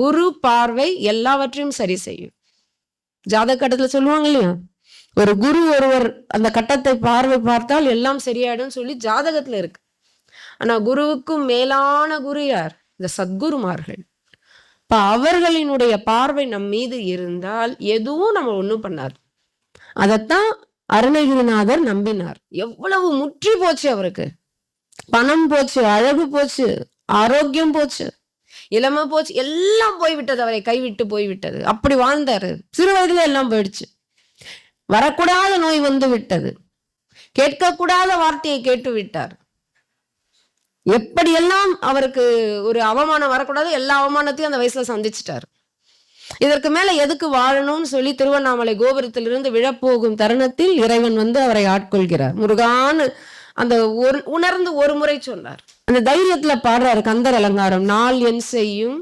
குரு பார்வை எல்லாவற்றையும் சரி செய்யும். ஜாதக கட்டத்துல சொல்லுவாங்க இல்லையா? ஒரு குரு ஒருவர் அந்த கட்டத்தை பார்வை பார்த்தால் எல்லாம் சரியாயிடும் சொல்லி ஜாதகத்துல இருக்கு. ஆனா குருவுக்கும் மேலான குரு யார்? இந்த சத்குருமார்கள். இப்ப அவர்களினுடைய பார்வை நம் மீது இருந்தால் எதுவும் நம்ம ஒண்ணும் பண்ணாது. அதைத்தான் அருணகிரிநாதர் நம்பினார். எவ்வளவு முற்றி போச்சு அவருக்கு. பணம் போச்சு அழகு போச்சு ஆரோக்கியம் போச்சு. இளமை போச்சு எல்லாம் போய்விட்டது அவரை கைவிட்டு போய்விட்டது. அப்படி வாழ்ந்தாரு. சிறு வயதுல எல்லாம் போயிடுச்சு. வரக்கூடாத நோய் வந்து விட்டது. கேட்கக்கூடாத வார்த்தையை கேட்டு விட்டார். எப்படியெல்லாம் அவருக்கு ஒரு அவமானம் வரக்கூடாது எல்லா அவமானத்தையும் அந்த வயசுல சந்திச்சிட்டாரு. இதற்கு மேல எதுக்கு வாழணும்னு சொல்லி திருவண்ணாமலை கோபுரத்திலிருந்து விழப்போகும் தருணத்தில் இறைவன் வந்து அவரை ஆட்கொள்கிறார். முருகான்னு அந்த ஒரு உணர்ந்து ஒரு முறை சொன்னார். அந்த தைரியத்துல பாடுறாரு கந்தர் அலங்காரம். நாள் என் செய்யும்